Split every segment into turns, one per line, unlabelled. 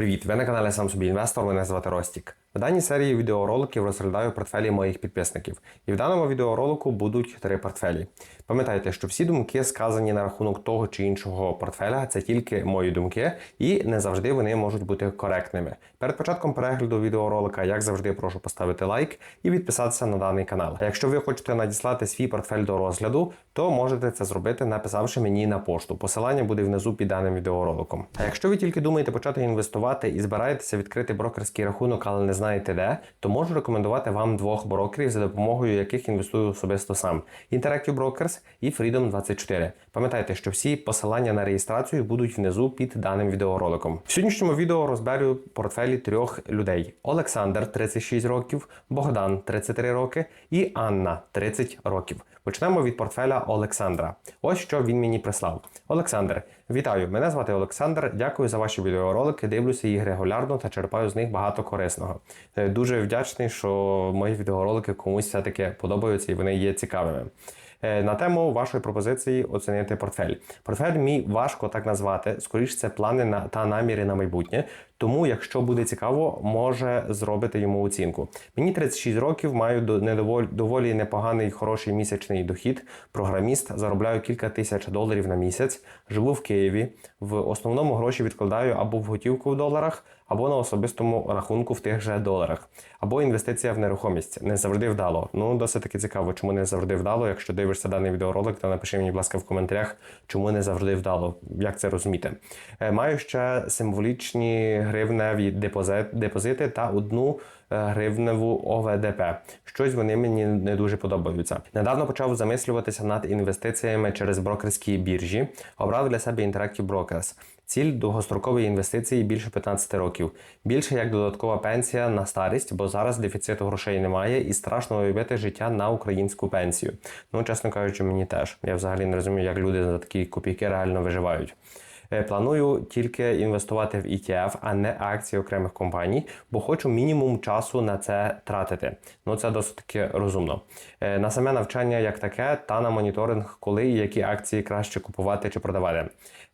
Привіт! Ви на каналі Сам собі інвестор. Мене звати Ростік. В даній серії відеороликів розглядаю портфелі моїх підписників. І в даному відеоролику будуть три портфелі. Пам'ятайте, що всі думки, сказані на рахунок того чи іншого портфеля, це тільки мої думки, і не завжди вони можуть бути коректними. Перед початком перегляду відеоролика, як завжди, прошу поставити лайк і підписатися на даний канал. А якщо ви хочете надіслати свій портфель до розгляду, то можете це зробити, написавши мені на пошту. Посилання буде внизу під даним відеороликом. А якщо ви тільки думаєте почати інвестувати і збираєтеся відкрити брокерський рахунок, але не знаєте де, то можу рекомендувати вам двох брокерів, за допомогою яких інвестую особисто сам: Interactive Brokers і Freedom 24. Пам'ятайте, що всі посилання на реєстрацію будуть внизу під даним відеороликом. В сьогоднішньому відео розберу портфелі трьох людей: Олександр 36 років, Богдан 33 роки і Анна 30 років. Почнемо від портфеля Олександра. Ось що він мені прислав. Олександр, вітаю! Мене звати Олександр. Дякую за ваші відеоролики. Дивлюся їх регулярно та черпаю з них багато корисного. Е, Дуже вдячний, що мої відеоролики комусь все-таки подобаються і вони є цікавими. Е, На тему вашої пропозиції оцінити портфель. Портфель мій важко так назвати. Скоріше це плани на та наміри на майбутнє. Тому, якщо буде цікаво, може зробити йому оцінку. Мені 36 років, маю доволі непоганий хороший місячний дохід. Програміст заробляю кілька тисяч доларів на місяць. Живу в Києві. В основному гроші відкладаю або в готівку в доларах, або на особистому рахунку в тих же доларах, або інвестиція в нерухомість. Не завжди вдало. Ну досить таки цікаво, чому не завжди вдало. Якщо дивишся даний відеоролик, то напиши мені, будь ласка, в коментарях, чому не завжди вдало. Як це розуміти? Е, Маю ще символічні гривневі депозит, депозити та одну е, гривневу ОВДП. Щось вони мені не дуже подобаються. Недавно почав замислюватися над інвестиціями через брокерські біржі. Обрав для себе Interactive Brokers. Ціль довгострокової інвестиції більше 15 років. Більше як додаткова пенсія на старість, бо зараз дефіциту грошей немає і страшно уявити життя на українську пенсію. Ну, чесно кажучи, мені теж. Я взагалі не розумію, як люди за такі копійки реально виживають. Е, Планую тільки інвестувати в ETF, а не акції окремих компаній, бо хочу мінімум часу на це тратити. Ну це досить таки розумно. Е, На саме навчання як таке, та на моніторинг, коли і які акції краще купувати чи продавати.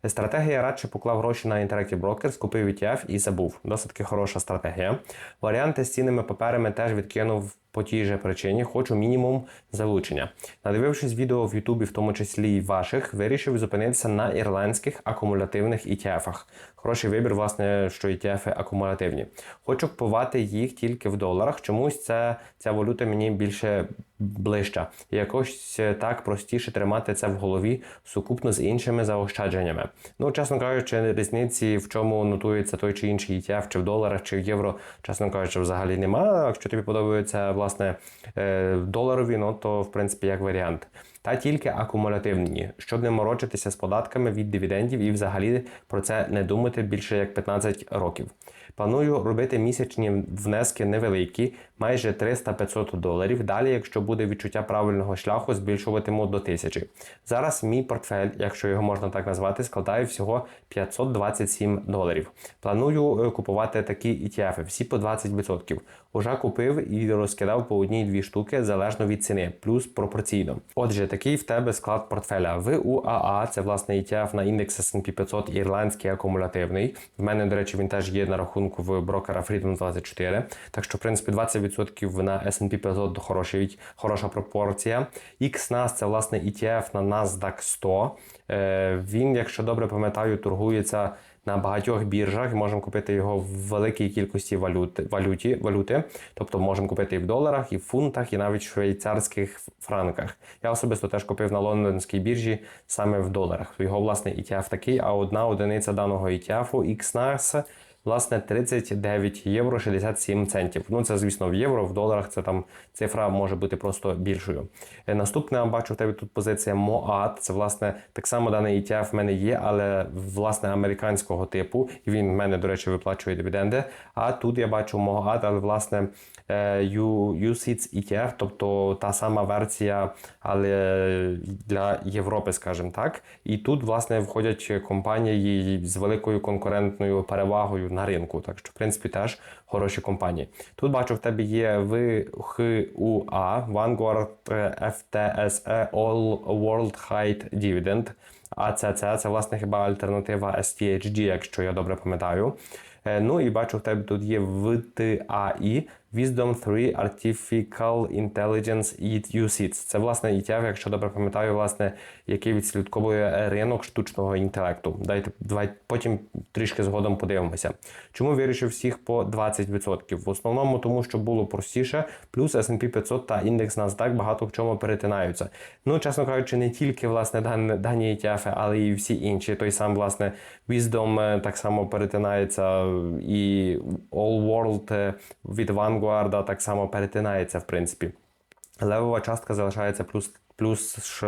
Стратегія радше поклав гроші на Interactive Brokers, купив ETF і забув. Досить таки хороша стратегія. Варіанти з цінними паперами теж відкинув по тій же причині хочу мінімум залучення. Надивившись відео в Ютубі, в тому числі і ваших, вирішив зупинитися на ірландських акумулятивних ETF-ах. Хороший вибір, власне, що ETF акумулятивні. Хочу купувати їх тільки в доларах. Чомусь це, ця валюта мені більше ближча. Якось так простіше тримати це в голові сукупно з іншими заощадженнями. Ну, чесно кажучи, різниці, в чому нотується той чи інший ETF, чи в доларах, чи в євро, чесно кажучи, взагалі немає. Якщо тобі подобаються власне е, доларові, ну то в принципі як варіант. Та тільки акумулятивні, щоб не морочитися з податками від дивідендів і взагалі про це не думати більше як 15 років. Планую робити місячні внески невеликі, майже 300-500 доларів. Далі, якщо буде відчуття правильного шляху, збільшуватиму до 1000. Зараз мій портфель, якщо його можна так назвати, складає всього 527 доларів. Планую е, купувати такі ETF, всі по 20%. Уже купив і розкидав по одній-дві штуки залежно від ціни, плюс пропорційно. Отже, такий в тебе склад портфеля. В УАА це власне ETF на індекс S&P 500 ірландський акумулятивний. В мене, до речі, він теж є на рахунку в брокера Freedom 24. Так що, в принципі, 20% на S&P 500 хороший, хороша пропорція. XNAS це власне ETF на NASDAQ 100. Е, Він, якщо добре пам'ятаю, торгується на багатьох біржах. Можемо купити його в великій кількості валюти, валюті, валюти. Тобто можемо купити і в доларах, і в фунтах, і навіть в швейцарських франках. Я особисто теж купив на лондонській біржі саме в доларах. Його власне ETF такий, а одна одиниця даного ETF XNAS Власне, 39 євро 67 центів. Ну це, звісно, в євро, в доларах це там цифра може бути просто більшою. Е, Наступне бачу в тебе тут позиція МОАД. Це власне так само даний ETF в мене є, але власне американського типу. І він в мене, до речі, виплачує дивіденди. А тут я бачу МОАД, але власне е, UCITS ETF, тобто та сама версія, але для Європи, скажімо так. І тут, власне, входять компанії з великою конкурентною перевагою на ринку. Так що, в принципі, теж хороші компанії. Тут бачу, в тебе є VHUA, Vanguard FTSE All World High Dividend. АЦЦ це власне хіба альтернатива STHD, якщо я добре пам'ятаю. Е, Ну і бачу, в тебе тут є VTAI, Wisdom 3 Artificial Intelligence UCITS. Це власне ETF, якщо добре пам'ятаю, власне, який відслідковує ринок штучного інтелекту. Дайте давай потім трішки згодом подивимося. Чому вирішив всіх по 20%? В основному тому, що було простіше, плюс S&P 500 та індекс NASDAQ багато в чому перетинаються. Ну, чесно кажучи, не тільки власне дані, дані ETF, але і всі інші. Той сам власне Wisdom е, так само перетинається, і All World е, від Vanguard так само перетинається, в принципі. Левова частка залишається плюс плюс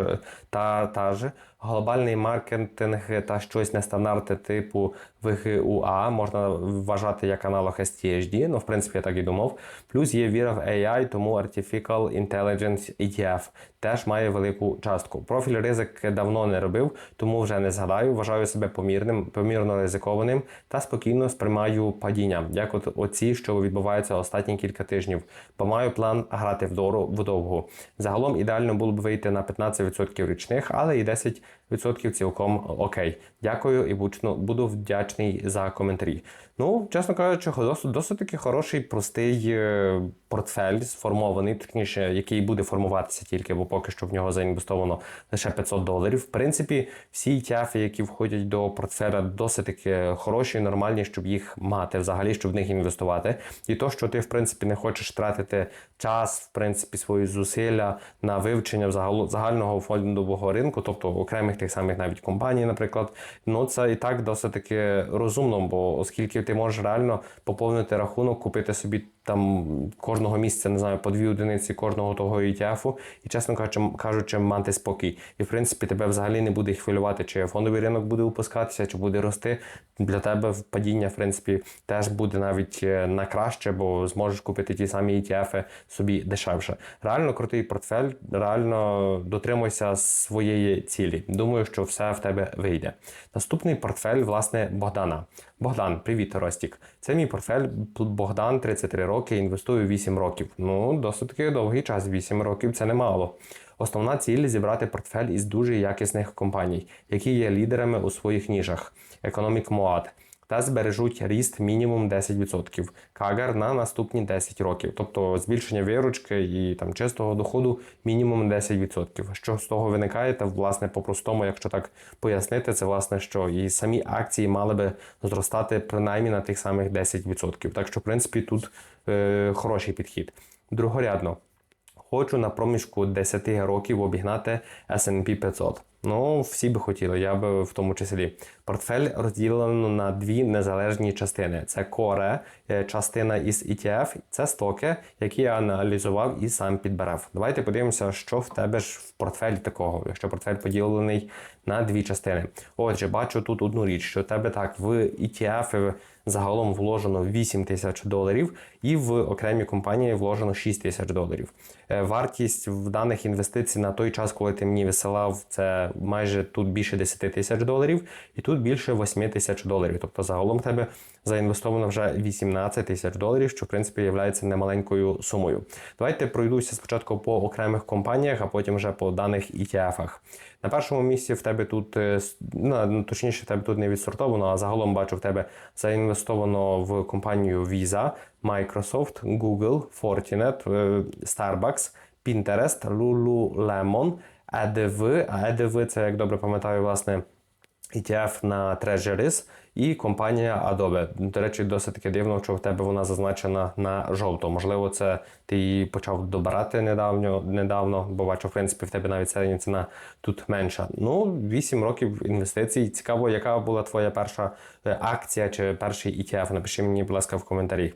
та, та ж. Глобальний маркетинг та щось нестандартне типу ВГУА можна вважати як аналог STHD, ну в принципі я так і думав. Плюс є віра в AI, тому Artificial Intelligence ETF теж має велику частку. Профіль ризик давно не робив, тому вже не згадаю. Вважаю себе помірним, помірно ризикованим та спокійно сприймаю падіння, як от оці, що відбуваються останні кілька тижнів. Бо маю план грати вдору вдовгу. Загалом ідеально було б вийти на 15% річних, але і 10% цілком окей. Дякую і буду, буду вдячний за коментарі. Ну, чесно кажучи, досить, досить таки хороший, простий е, портфель сформований, точніше, який буде формуватися тільки, бо поки що в нього заінвестовано лише 500 доларів. В принципі, всі ETF, які входять до портфеля, досить таки хороші, нормальні, щоб їх мати, взагалі, щоб в них інвестувати. І то, що ти, в принципі, не хочеш тратити час, в принципі, свої зусилля на вивчення взагал- загального фондового ринку, тобто окремих тих самих навіть компаній, наприклад, ну це і так досить таки розумно, бо оскільки ти можеш реально поповнити рахунок, купити собі там кожного місяця, не знаю, по дві одиниці кожного того ETF, і чесно кажучи, кажучи, мати спокій. І в принципі тебе взагалі не буде хвилювати, чи фондовий ринок буде опускатися, чи буде рости. Для тебе падіння, в принципі, теж буде навіть е, на краще, бо зможеш купити ті самі ETF собі дешевше. Реально крутий портфель, реально дотримуйся своєї цілі. Думаю, що все в тебе вийде. Наступний портфель, власне, Богдана. Богдан, привіт, Ростік. Це мій портфель. Богдан 33 роки, інвестую 8 років. Ну, досить таки довгий час, 8 років це немало. Основна ціль зібрати портфель із дуже якісних компаній, які є лідерами у своїх ніжах. Економік Моад та збережуть ріст мінімум 10%, кагар на наступні 10 років, тобто збільшення виручки і там чистого доходу мінімум 10%. Що з того виникає, та власне по-простому, якщо так пояснити, це власне що і самі акції мали би зростати принаймні на тих самих 10%. Так що, в принципі, тут е, хороший підхід. Другорядно. Хочу на проміжку 10 років обігнати S&P 500. Ну, всі би хотіли, я би в тому числі. Портфель розділено на дві незалежні частини: це core, е, частина із ETF, це стоки, які я аналізував і сам підбирав. Давайте подивимося, що в тебе ж в портфелі такого, якщо портфель поділений на дві частини. Отже, бачу тут одну річ, що в тебе так в ETF загалом вложено 8 тисяч доларів, і в окремі компанії вложено 6 тисяч доларів. Е, Вартість в даних інвестицій на той час, коли ти мені висилав, це майже тут більше 10 тисяч доларів, і тут більше 8 тисяч доларів. Тобто загалом в тебе заінвестовано вже 18 тисяч доларів, що в принципі є немаленькою сумою. Давайте пройдуся спочатку по окремих компаніях, а потім вже по даних ETF-ах. На першому місці в тебе тут, е, ну, точніше, в тебе тут не відсортовано, а загалом бачу в тебе заінвестовано в компанію Visa, Microsoft, Google, Fortinet, е, Starbucks, Pinterest, Lululemon, EDV, а EDV це, як добре пам'ятаю, власне, ETF на Treasuries і компанія Adobe. До речі, досить таки дивно, що в тебе вона зазначена на жовто. Можливо, це ти її почав добирати недавно, недавно, бо бачу, в принципі, в тебе навіть середня ціна тут менша. Ну, 8 років інвестицій. Цікаво, яка була твоя перша е, акція чи перший ETF? Напиши мені, будь ласка, в коментарі.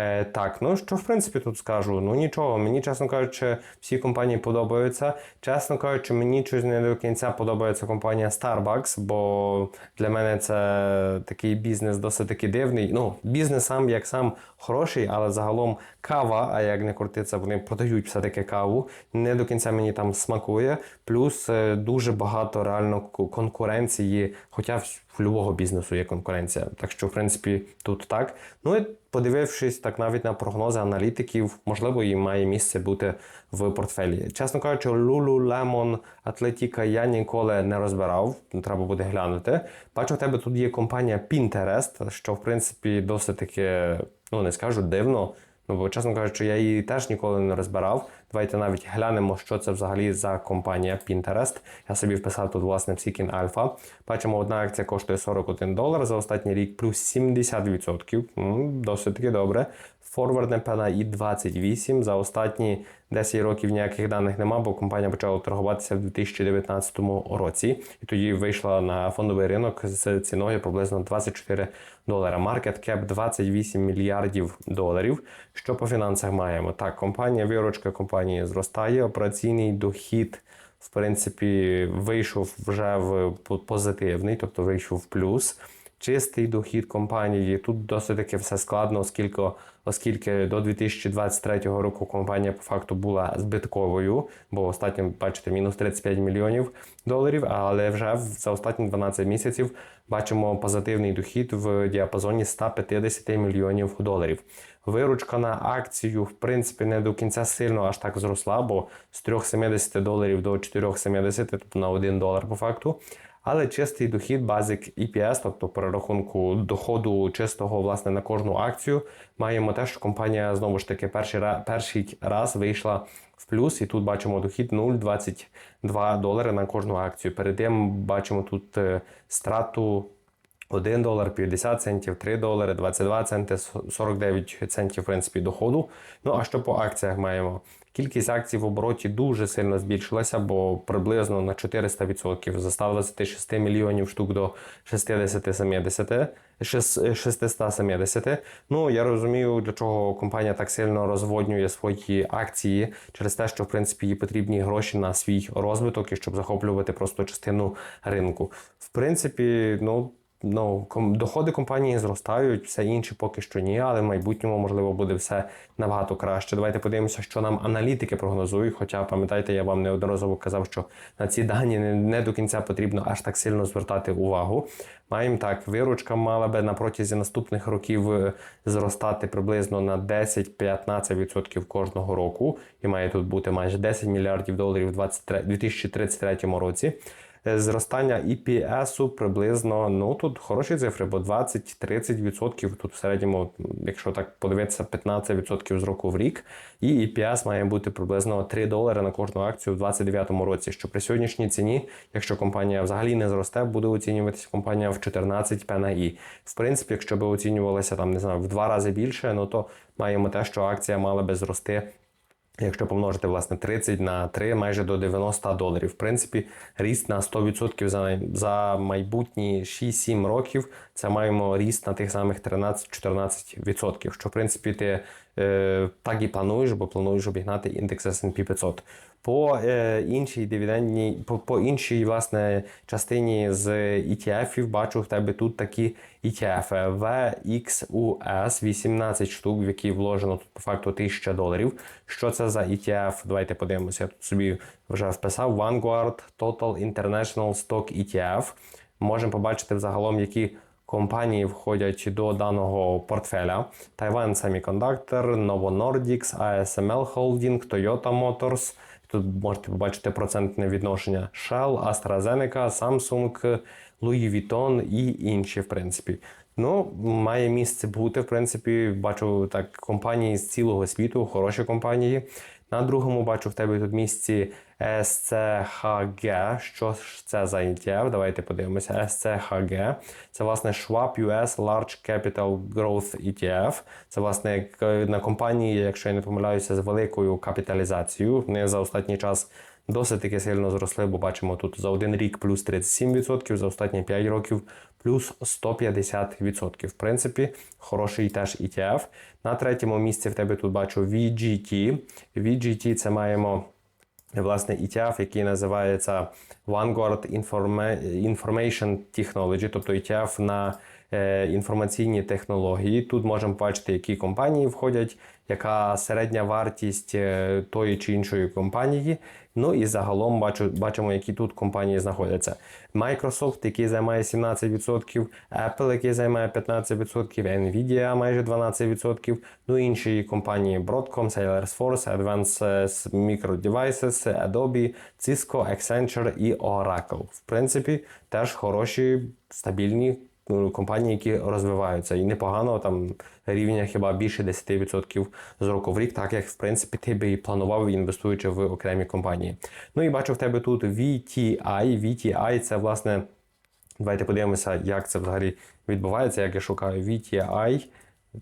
Е, так, ну що в принципі тут скажу? Ну нічого, мені, чесно кажучи, всі компанії подобаються. Чесно кажучи, мені щось не до кінця подобається компанія Starbucks, бо для мене це такий бізнес досить таки дивний. Ну, бізнес сам як сам хороший, але загалом кава, а як не крутиться, вони продають все-таки каву. Не до кінця мені там смакує. Плюс е, дуже багато реально конкуренції. Хоча в любого бізнесу є конкуренція. Так що, в принципі, тут так. Ну і подивившись так навіть на прогнози аналітиків, можливо, і має місце бути в портфелі. Чесно кажучи, Lululemon, Атлетіка я ніколи не розбирав. Треба буде глянути. Бачу, в тебе тут є компанія Pinterest, що в принципі досить таки, ну не скажу дивно. Ну, бо, чесно кажучи, я її теж ніколи не розбирав. Давайте навіть глянемо, що це взагалі за компанія Pinterest. Я собі вписав тут, власне, Psykin Alpha. Бачимо, одна акція коштує 41 долар за останній рік, плюс 70%. Досить таки добре. Форвардне пена і 28 за останні 10 років ніяких даних нема, бо компанія почала торгуватися в 2019 році, і тоді вийшла на фондовий ринок з ціною приблизно 24 долара. Маркет кеп 28 мільярдів доларів. Що по фінансах маємо? Так, компанія виручка компанії зростає, операційний дохід. В принципі, вийшов вже в позитивний, тобто вийшов в плюс чистий дохід компанії. Тут досить таки все складно, оскільки, оскільки до 2023 року компанія по факту була збитковою, бо останньо, бачите, мінус 35 мільйонів доларів. Але вже за останні 12 місяців бачимо позитивний дохід в діапазоні 150 мільйонів доларів. Виручка на акцію, в принципі, не до кінця сильно аж так зросла, бо з 3,70 доларів до 4,70, тобто на 1 долар по факту. Але чистий дохід Basic EPS, тобто перерахунку доходу чистого власне на кожну акцію, маємо те, що компанія знову ж таки перший раз, перший раз вийшла в плюс, і тут бачимо дохід 0,22 долари на кожну акцію. Перед тим бачимо тут е, страту. 1 долар 50 центів, 3 долари, 22 центи, 49 центів в принципі доходу. Ну а що по акціях маємо? Кількість акцій в обороті дуже сильно збільшилася, бо приблизно на 400% з 126 мільйонів штук до 60-70. 670. Ну я розумію, для чого компанія так сильно розводнює свої акції через те, що в принципі їй потрібні гроші на свій розвиток і щоб захоплювати просто частину ринку. В принципі, ну ну, доходи компанії зростають, все інше поки що ні, але в майбутньому можливо буде все набагато краще. Давайте подивимося, що нам аналітики прогнозують. Хоча пам'ятаєте, я вам неодноразово казав, що на ці дані не, до кінця потрібно аж так сильно звертати увагу. Маємо так, виручка мала би на протязі наступних років е, зростати приблизно на 10-15% кожного року, і має тут бути майже 10 мільярдів доларів у 2033 році. Е, зростання EPS приблизно, ну тут хороші цифри, бо 20-30%. Тут в середньому, якщо так подивитися, 15% з року в рік. І EPS має бути приблизно 3 долари на кожну акцію в 2029 році. Що при сьогоднішній ціні, якщо компанія взагалі не зросте, буде оцінюватися компанія в 14 P І. В принципі, якщо би оцінювалася там, не знаю, в два рази більше, ну то маємо те, що акція мала би зрости Якщо помножити власне 30 на 3, майже до 90 доларів. В принципі, ріст на 100% за за майбутні 6-7 років. Це маємо ріст на тих самих 13-14%. Що в принципі ти е, так і плануєш, бо плануєш обігнати індекс S&P 500. По е, іншій дивідендній, по, по іншій власне частині з ETF бачу в тебе тут такі ETF VXUS 18 штук, в які вложено тут по факту 1000 доларів. Що це за ETF? Давайте подивимося. Я тут собі вже вписав Vanguard Total International Stock ETF. Можемо побачити взагалом, які компанії входять до даного портфеля: Taiwan Semiconductor, Novo Nordics, ASML Holding, Toyota Motors. Тут можете побачити процентне відношення Shell, AstraZeneca, Samsung, Louis Vuitton і інші, в принципі. Ну, має місце бути, в принципі, бачу так компанії з цілого світу, хороші компанії. На другому бачу в тебе тут місці SCHG. Що ж це за ETF? Давайте подивимося. SCHG. Це, власне, Schwab US Large Capital Growth ETF. Це, власне, на компанії, якщо я не помиляюся, з великою капіталізацією. Вони за останній час досить таки сильно зросли, бо бачимо тут за один рік плюс 37%, за останні 5 років плюс 150%. В принципі, хороший теж ETF. На третьому місці в тебе тут бачу VGT. VGT це маємо. Власне, ETF, який називається Vanguard Information Technology, тобто ETF на е, інформаційні технології. Тут можемо бачити, які компанії входять, яка середня вартість е, тої чи іншої компанії. Ну і загалом бачу, бачимо, які тут компанії знаходяться. Microsoft, який займає 17%, Apple, який займає 15%, Nvidia майже 12%, ну і інші компанії Broadcom, Salesforce, Advanced Micro Devices, Adobe, Cisco, Accenture і Oracle. В принципі, теж хороші, стабільні компанії, які розвиваються. І непогано там рівня хіба більше 10% з року в рік, так як в принципі ти би і планував, інвестуючи в окремі компанії. Ну і бачу в тебе тут VTI. VTI це власне. Давайте подивимося, як це взагалі відбувається. Як я шукаю VTI,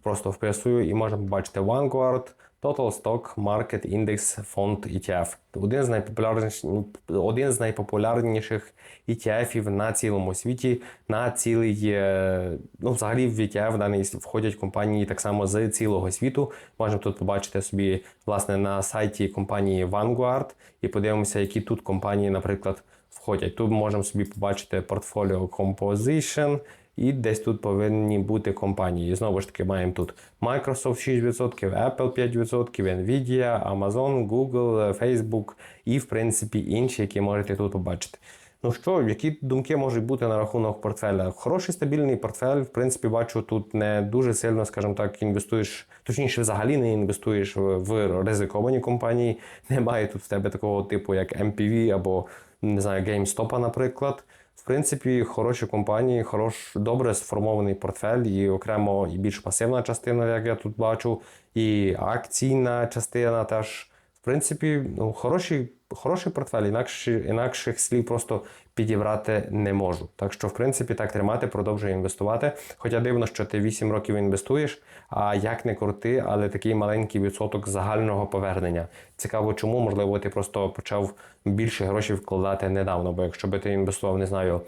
просто вписую і можна побачити Vanguard, Total Stock Market Index Fund ETF. Один з найпопулярніших, один з найпопулярніших ETF на цілому світі, на цілий, е, ну взагалі в ETF даний входять компанії так само з цілого світу. Можемо тут побачити собі власне на сайті компанії Vanguard і подивимося, які тут компанії, наприклад, входять. Тут можемо собі побачити портфоліо Composition, і десь тут повинні бути компанії. І знову ж таки, маємо тут Microsoft 6%, Apple 5%, Nvidia, Amazon, Google, Facebook і, в принципі, інші, які можете тут побачити. Ну що, які думки можуть бути на рахунок портфеля? Хороший стабільний портфель, в принципі, бачу, тут не дуже сильно, скажімо так, інвестуєш, точніше, взагалі не інвестуєш в ризиковані компанії. Немає тут в тебе такого типу, як MPV або не знаю, GameStop, наприклад. В принципі, хороші компанії, хорош, добре сформований портфель, і окремо і більш пасивна частина, як я тут бачу, і акційна частина теж. В принципі, ну, хороший, хороший портфель, інакше, інакших слів просто підібрати не можу. Так що, в принципі, так тримати, продовжує інвестувати. Хоча дивно, що ти 8 років інвестуєш, а як не крути, але такий маленький відсоток загального повернення. Цікаво, чому, можливо, ти просто почав більше грошей вкладати недавно. Бо якщо би ти інвестував, не знаю,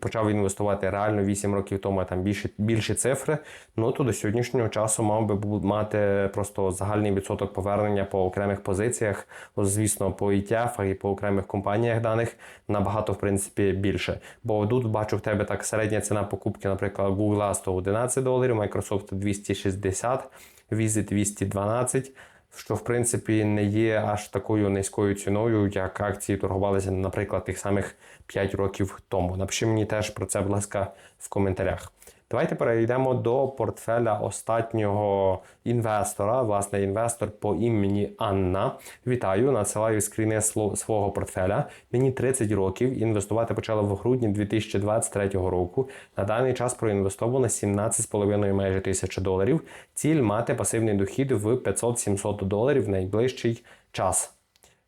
почав інвестувати реально 8 років тому, а там більші більші цифри, ну то до сьогоднішнього часу мав би мати просто загальний відсоток повернення по окремих позиціях, звісно, по ETF і по окремих компаніях даних набагато в принципі більше. Бо тут бачу в тебе так середня ціна покупки, наприклад, Google 111 доларів, Microsoft 260, Visit 212 що в принципі не є аж такою низькою ціною, як акції торгувалися, наприклад, тих самих 5 років тому. Напиши мені теж про це, будь ласка, в коментарях. Давайте перейдемо до портфеля останнього інвестора. Власне, інвестор по імені Анна. Вітаю, надсилаю скріни свого портфеля. Мені 30 років. Інвестувати почала в грудні 2023 року. На даний час проінвестовано 17,5 майже тисячі доларів. Ціль мати пасивний дохід в 500-700 доларів в найближчий час.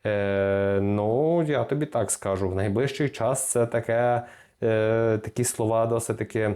Е, Ну, я тобі так скажу. В найближчий час це таке, е, такі слова досить таки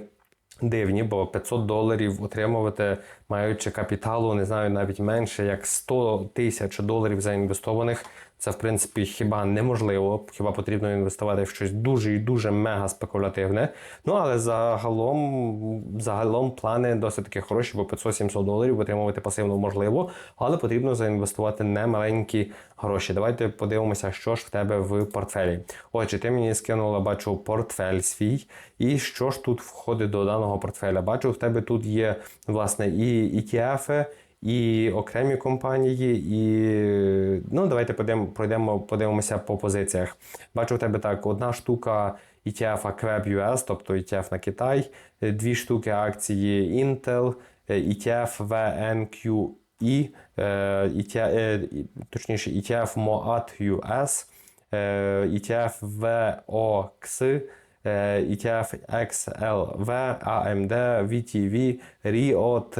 дивні, бо 500 доларів отримувати, маючи капіталу, не знаю, навіть менше як 100 тисяч доларів заінвестованих. Це, в принципі, хіба неможливо, хіба потрібно інвестувати в щось дуже і дуже мега спекулятивне. Ну, але загалом загалом плани досить таки хороші, бо 500-700 доларів отримувати пасивно можливо, але потрібно заінвестувати не маленькі гроші. Давайте подивимося, що ж в тебе в портфелі. Отже, ти мені скинула, бачу, портфель свій. І що ж тут входить до даного портфеля? Бачу, в тебе тут є, власне, і ETF, і окремі компанії, і ну, давайте подивимо, пройдемо, подивимося по позиціях. Бачу в тебе так: одна штука ETF Queb US, тобто ETF на Китай, дві штуки акції Intel, ETF VNQE, ETF, точніше ETF MOAT US, ETF VOX, ETF XLV, AMD, VTV, Riot,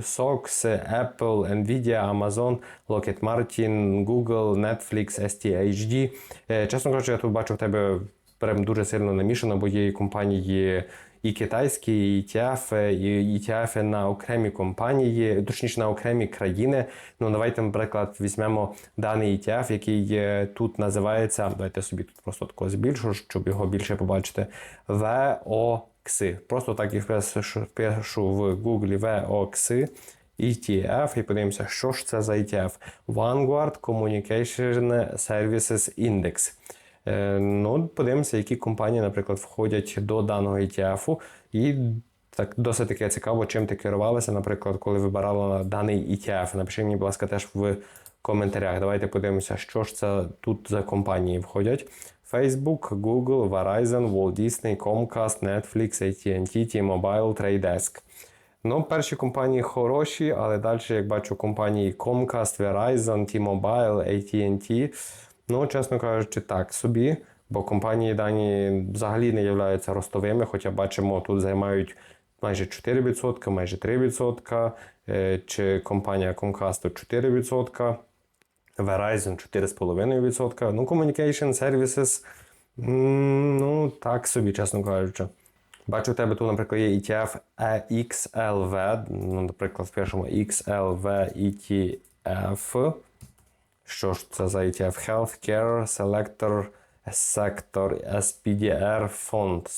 SOX, Apple, Nvidia, Amazon, Lockheed Martin, Google, Netflix, STHD. Чесно кажучи, я тут бачу в тебе прям дуже сильно намішано, бо є компанії і китайські і ETF, і ETF на окремі компанії, точніше на окремі країни. Ну давайте, наприклад, візьмемо даний ETF, який тут називається. Давайте собі тут просто тако збільшу, щоб його більше побачити. VOX. Просто так і впишу в Google VOX. ETF і подивимося, що ж це за ETF. Vanguard Communication Services Index. Е, ну, Подивимося, які компанії, наприклад, входять до даного ETF. І так досить таке цікаво, чим ти керувалася, наприклад, коли вибирала даний ETF. Напиши мені, будь ласка, теж в коментарях. Давайте подивимося, що ж це тут за компанії входять. Facebook, Google, Verizon, Walt Disney, Comcast, Netflix, AT&T, T-Mobile, Trade Desk. Ну, перші компанії хороші, але далі, як бачу, компанії Comcast, Verizon, T-Mobile, AT&T, ну, чесно кажучи, так собі, бо компанії дані взагалі не являються ростовими, хоча бачимо, тут займають майже 4%, майже 3%, е, чи компанія Comcast 4%. Verizon 4,5%. Ну, Communication Services, ну, так собі, чесно кажучи. Бачу, у тебе тут, наприклад, є ETF XLV, ну, наприклад, впишемо XLV ETF. Що ж це за ETF? Healthcare Selector Sector SPDR фонд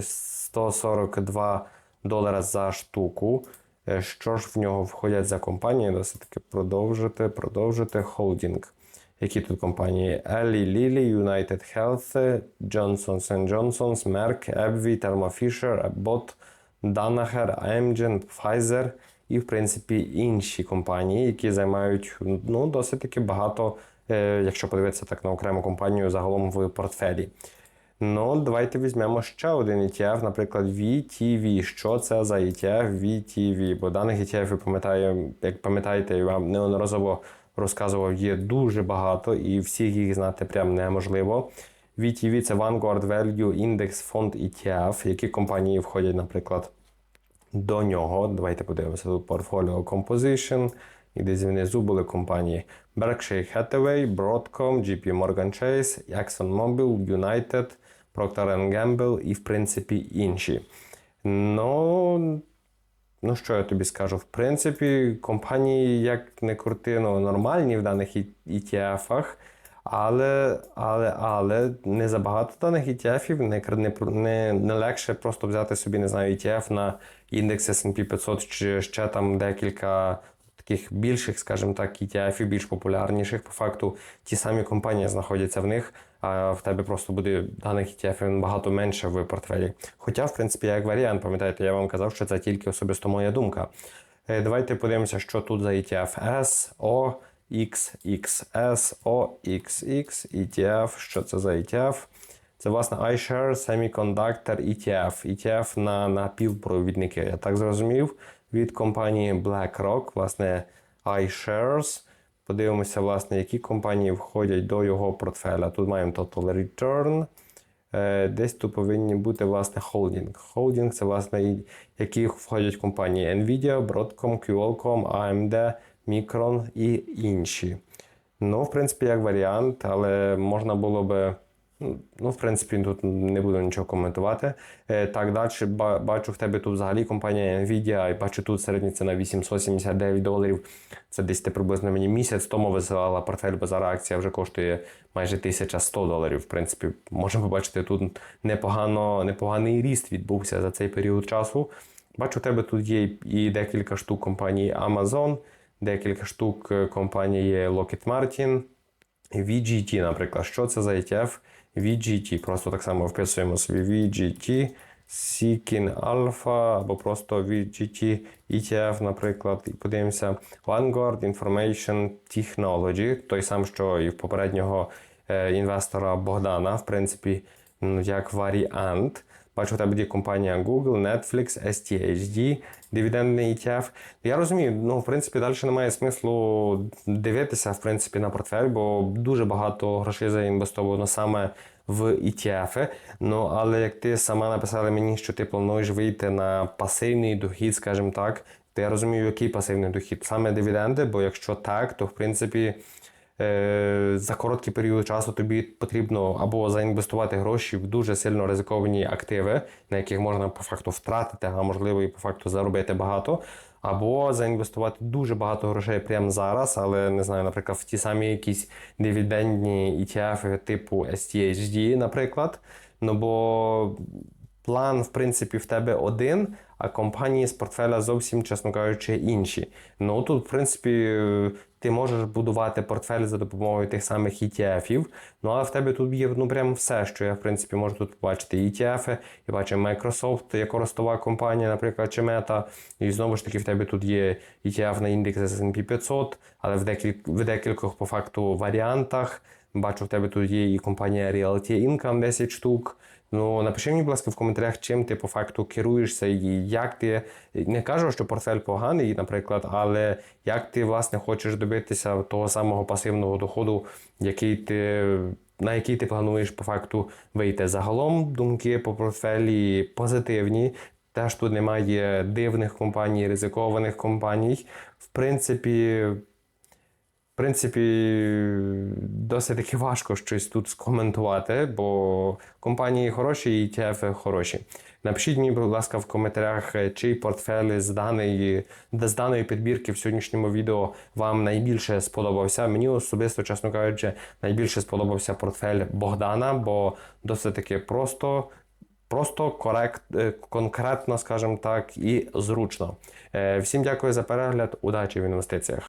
142 долара за штуку. Е, Що ж в нього входять за компанії? Досить таки продовжити, продовжити. Холдинг. Які тут компанії? Eli Lilly, United Health, Johnson Johnson, Merck, AbbVie, Thermo Fisher, Abbott, Danaher, Amgen, Pfizer і, в принципі, інші компанії, які займають ну, досить таки багато, е, якщо подивитися так на окрему компанію загалом в портфелі. Ну, давайте візьмемо ще один ETF, наприклад, VTV. Що це за ETF VTV? Бо даних ETF, ви пам'ятаю, як пам'ятаєте, я вам неодноразово розказував, є дуже багато, і всіх їх знати прям неможливо. VTV це Vanguard Value Index Fund ETF, які компанії входять, наприклад, до нього. Давайте подивимося тут Portfolio Composition. І десь внизу були компанії Berkshire Hathaway, Broadcom, JP Morgan Chase, ExxonMobil, United, Procter Gamble і, в принципі, інші. Ну, ну, що я тобі скажу? В принципі, компанії, як не крути, ну, нормальні в даних ETF-ах, але, але, але не забагато даних не, не, не, не легше просто взяти собі, не знаю, ETF на індекс S&P 500 чи ще там декілька таких більших, скажімо так, ETF, більш популярніших. По факту ті самі компанії знаходяться в них, а в тебе просто буде даних ETF набагато менше в портфелі. Хоча, в принципі, як варіант, пам'ятаєте, я вам казав, що це тільки особисто моя думка. Е, Давайте подивимося, що тут за ETF S, O, X, XS, O, XX, ETF. Що це за ETF? Це, власне, iShares Semiconductor ETF. ETF на напівпровідники. Я так зрозумів від компанії BlackRock, власне, iShares. Подивимося, власне, які компанії входять до його портфеля. Тут маємо Total Return. Е, Десь тут повинні бути власне холдинг. Холдинг це власне які входять компанії Nvidia, Broadcom, Qualcomm, AMD, Micron і інші. Ну, в принципі, як варіант, але можна було би. Ну, в принципі, тут не буду нічого коментувати. Е, Так, далі бачу в тебе тут взагалі компанія Nvidia, і бачу тут середня ціна 879 доларів. Це десь приблизно мені місяць тому висилала портфель, бо зараз акція вже коштує майже 1100 доларів. В принципі, можемо побачити, тут непогано, непоганий ріст відбувся за цей період часу. Бачу, у тебе тут є і декілька штук компанії Amazon, декілька штук компанії Lockheed Martin, VGT, наприклад. Що це за ETF? VGT. Просто так само вписуємо собі VGT, Seeking Alpha або просто VGT ETF, наприклад, і подивимося Vanguard Information Technology, той сам, що і в попереднього е, інвестора Богдана, в принципі, як варіант. Бачу, у тебе є компанія Google, Netflix, STHD, дивідендний ETF. Я розумію, ну, в принципі, далі немає смислу дивитися в принципі, на портфель, бо дуже багато грошей заінвестовано саме в ETF. Ну, але як ти сама написала мені, що ти плануєш вийти на пасивний дохід, скажімо так, то я розумію, який пасивний дохід. Саме дивіденди, бо якщо так, то в принципі. Е, за короткий період часу тобі потрібно або заінвестувати гроші в дуже сильно ризиковані активи, на яких можна по факту втратити, а можливо і по факту заробити багато, або заінвестувати дуже багато грошей прямо зараз, але не знаю, наприклад, в ті самі якісь дивідендні ETF типу STHD, наприклад. Ну бо план, в принципі, в тебе один, а компанії з портфеля зовсім, чесно кажучи, інші. Ну тут, в принципі, ти можеш будувати портфель за допомогою тих самих ETF-ів. Ну але в тебе тут є ну прям все, що я в принципі можу тут побачити. ETF, і бачимо Microsoft як ростова компанія, наприклад, чи Meta. І знову ж таки, в тебе тут є ETF на індекс S&P 500, але в декіль... в декількох по факту варіантах. Бачу, в тебе тут є і компанія Realty Income 10 штук. Ну, напиши мені, будь ласка, в коментарях, чим ти по факту керуєшся і як ти не кажу, що портфель поганий, наприклад, але як ти власне хочеш добитися того самого пасивного доходу, який ти. На який ти плануєш по факту вийти. Загалом думки по портфелі позитивні. Теж тут немає дивних компаній, ризикованих компаній. В принципі, принципі, досить таки важко щось тут скоментувати, бо компанії хороші і ETF хороші. Напишіть мені, будь ласка, в коментарях, чий портфель з даної, з даної підбірки в сьогоднішньому відео вам найбільше сподобався. Мені особисто, чесно кажучи, найбільше сподобався портфель Богдана, бо досить таки просто. Просто корект, е, конкретно, скажімо так, і зручно. Е, Всім дякую за перегляд. Удачі в інвестиціях.